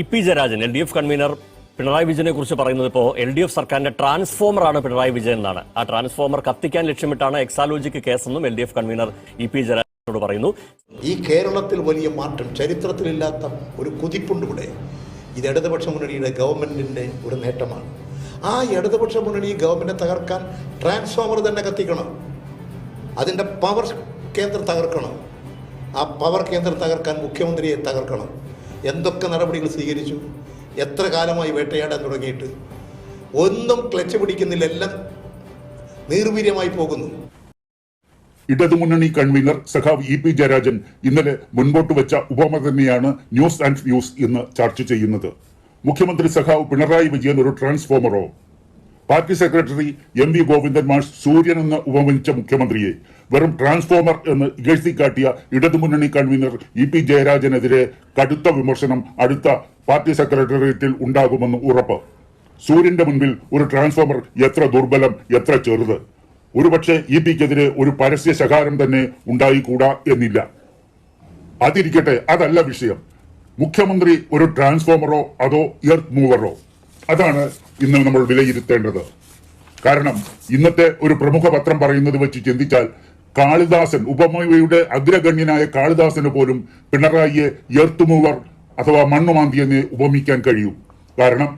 E P Jayarajan L D F convener Pinarayi വിജയനെ കുറിച്ച് പറയുന്നത് ഇപ്പോൾ എൽ ഡി എഫ് സർക്കാരിന്റെ ട്രാൻസ്ഫോമറാണ് പിണറായി വിജയൻ എന്നാണ്. ആ ട്രാൻസ്ഫോമർ കത്തിക്കാൻ ലക്ഷ്യമിട്ടാണ് Exalogic കേസെന്നും L D F convener E P ജയരാജനോട് പറയുന്നു. ഈ കേരളത്തിൽ വലിയ മാറ്റം ചരിത്രത്തിലില്ലാത്ത ഒരു കുതിപ്പുണ്ട് ഇവിടെ. ഇത് ഇടതുപക്ഷ മുന്നണിയുടെ ഗവൺമെന്റിന്റെ ഒരു നേട്ടമാണ്. ആ ഇടതുപക്ഷ മുന്നണി ഗവൺമെന്റ് തകർക്കാൻ ട്രാൻസ്ഫോമർ തന്നെ കത്തിക്കണം. അതിന്റെ പവർ കേന്ദ്രം തകർക്കണം. ആ പവർ കേന്ദ്രം തകർക്കാൻ മുഖ്യമന്ത്രിയെ തകർക്കണം. എന്തൊക്കെ നടപടികൾ സ്വീകരിച്ചു? എത്ര കാലമായി വേട്ടയാടാൻ തുടങ്ങിയിട്ട്? ഒന്നും ക്ലച്ച് പിടിക്കുന്നില്ല എല്ലാം നീർവീര്യമായി പോകുന്നു. ഇടതുമുന്നണി കൺവീനർ സഖാവ് ഇ പി ജയരാജൻ ഇന്നലെ മുൻപോട്ട് വെച്ച ഉപമ തന്നെയാണ് ന്യൂസ് ആൻഡ് വ്യൂസ് ഇന്ന് ചർച്ച ചെയ്യുന്നത്. മുഖ്യമന്ത്രി സഖാവ് പിണറായി വിജയൻ ഒരു ട്രാൻസ്ഫോമറോ? Party secretary M V Govindan മാഷ് സൂര്യൻ എന്ന് ഉപമിച്ച മുഖ്യമന്ത്രിയെ വെറും ട്രാൻസ്ഫോമർ എന്ന് ഇകഴ്ത്തി കാട്ടിയ ഇടതുമുന്നണി കൺവീനർ ഇ പി ജയരാജനെതിരെ കടുത്ത വിമർശനം അടുത്ത പാർട്ടി സെക്രട്ടേറിയറ്റിൽ ഉണ്ടാകുമെന്ന് ഉറപ്പ്. സൂര്യന്റെ മുൻപിൽ ഒരു ട്രാൻസ്ഫോമർ എത്ര ദുർബലം എത്ര ചെറുത്. ഒരുപക്ഷെ ഇ പിക്കെതിരെ ഒരു പരസ്യ ശകാരം തന്നെ ഉണ്ടായിക്കൂടാ എന്നില്ല. അതിരിക്കട്ടെ അതല്ല വിഷയം. മുഖ്യമന്ത്രി ഒരു ട്രാൻസ്ഫോമറോ അതോ എർത്ത് മൂവറോ? അതാണ് ഇന്ന് നമ്മൾ വിലയിരുത്തേണ്ടത്. കാരണം ഇന്നത്തെ ഒരു പ്രമുഖ പത്രം പറയുന്നത് വെച്ച് ചിന്തിച്ചാൽ കാളിദാസൻ ഉപമയുടെ അഗ്രഗണ്യനായ കാളിദാസന് പോലും പിണറായിയെ ഏർത്തുമൂവർ അഥവാ മണ്ണുമാന്തിയെന്നെ ഉപമിക്കാൻ കഴിയും. കാരണം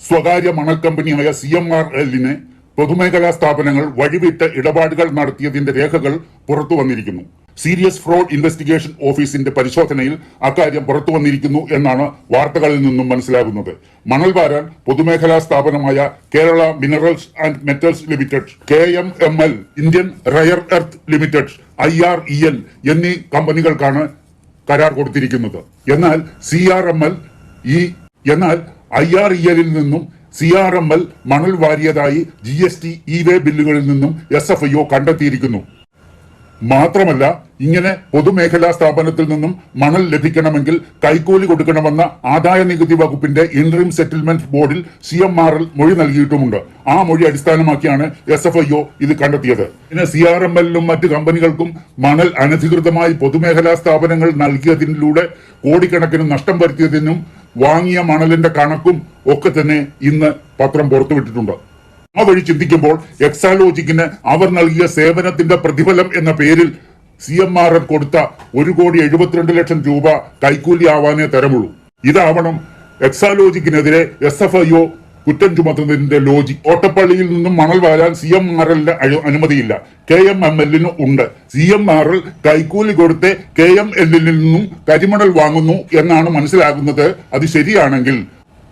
സ്വകാര്യ മണൽ കമ്പനിയായ സി എം ആർ എല്ലിനെ പൊതുമേഖലാ സ്ഥാപനങ്ങൾ വഴിവിട്ട് ഇടപാടുകൾ നടത്തിയതിന്റെ രേഖകൾ പുറത്തു വന്നിരിക്കുന്നു. സീരിയസ് ഫ്രോഡ് ഇൻവെസ്റ്റിഗേഷൻ ഓഫീസിന്റെ പരിശോധനയിൽ അക്കാര്യം പുറത്തു വന്നിരിക്കുന്നു എന്നാണ് വാർത്തകളിൽ നിന്നും മനസ്സിലാകുന്നത്. മണൽ വാരാൻ പൊതുമേഖലാ സ്ഥാപനമായ Kerala minerals and metals limited K M M L Indian rare earth limited I R E L എന്നീ കമ്പനികൾക്കാണ് കരാർ കൊടുത്തിരിക്കുന്നത്. എന്നാൽ സി ആർ എം എൽ ഈ എന്നാൽ ഐ ആർ ഇ എല്ലിൽ നിന്നും സി ആർ എം എൽ മണൽ വാരിയതായി G S T E way ബില്ലുകളിൽ നിന്നും എസ് എഫ് ഐ ഒ കണ്ടെത്തിയിരിക്കുന്നു. മാത്രമല്ല ഇങ്ങനെ പൊതുമേഖലാ സ്ഥാപനത്തിൽ നിന്നും മണൽ ലഭിക്കണമെങ്കിൽ കൈക്കൂലി കൊടുക്കണമെന്ന ആദായ നികുതി വകുപ്പിന്റെ ഇൻട്രീം സെറ്റിൽമെന്റ് ബോർഡിൽ സി എം ആർ എൽ മൊഴി നൽകിയിട്ടുമുണ്ട്. ആ മൊഴി അടിസ്ഥാനമാക്കിയാണ് എസ് എഫ് ഐ ഒ ഇത് കണ്ടെത്തിയത്. പിന്നെ സി ആർ എം എല്ലിനും മറ്റ് കമ്പനികൾക്കും മണൽ അനധികൃതമായി പൊതുമേഖലാ സ്ഥാപനങ്ങൾ നൽകിയതിലൂടെ കോടിക്കണക്കിന് നഷ്ടം വരുത്തിയതിനും വാങ്ങിയ മണലിന്റെ കണക്കും ഒക്കെ തന്നെ ഇന്ന് പത്രം പുറത്തുവിട്ടിട്ടുണ്ട്. ആ വഴി ചിന്തിക്കുമ്പോൾ എക്സാലോജിക്കിന് അവർ നൽകിയ സേവനത്തിന്റെ പ്രതിഫലം എന്ന പേരിൽ സി എം ആർ എം കൊടുത്ത ഒരു കോടി എഴുപത്തിരണ്ട് ലക്ഷം രൂപ കൈക്കൂലി ആവാനേ തരമുള്ളൂ. ഇതാവണം എക്സാലോജിക്കിനെതിരെ എസ് എഫ് ഐ ഒ കുറ്റം ചുമത്തുന്നതിന്റെ ലോജിക് ഓട്ടപ്പള്ളിയിൽ നിന്നും മണൽ വാരാൻ സി എം ആർ എല്ലിന് അനുമതിയില്ല. കെ എം എം എല്ലിന് ഉണ്ട്. സി എം ആർ എൽ കൈക്കൂലി കൊടുത്ത് കെ എം എല്ലിൽ നിന്നും കരിമണൽ വാങ്ങുന്നു എന്നാണ് മനസ്സിലാകുന്നത്. അത് ശരിയാണെങ്കിൽ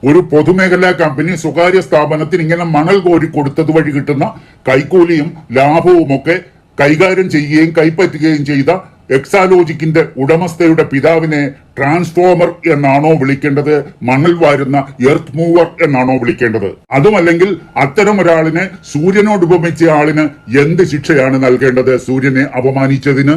ഒരു പൊതുമേഖലാ കമ്പനി സ്വകാര്യ സ്ഥാപനത്തിന് ഇങ്ങനെ മണൽ കോരി കൊടുത്തത് വഴി കിട്ടുന്ന കൈക്കൂലിയും ലാഭവുമൊക്കെ കൈകാര്യം ചെയ്യുകയും കൈപ്പറ്റുകയും ചെയ്ത എക്സാലോജിക്കിന്റെ ഉടമസ്ഥയുടെ പിതാവിനെ ട്രാൻസ്ഫോമർ എന്നാണോ വിളിക്കേണ്ടത് മണൽ വാരുന്ന എർത്ത് മൂവർ എന്നാണോ വിളിക്കേണ്ടത്. അതുമല്ലെങ്കിൽ അത്തരം ഒരാളിനെ സൂര്യനോട് ഉപമിച്ച ആളിന് എന്ത് ശിക്ഷയാണ് നൽകേണ്ടത്? സൂര്യനെ അപമാനിച്ചതിന്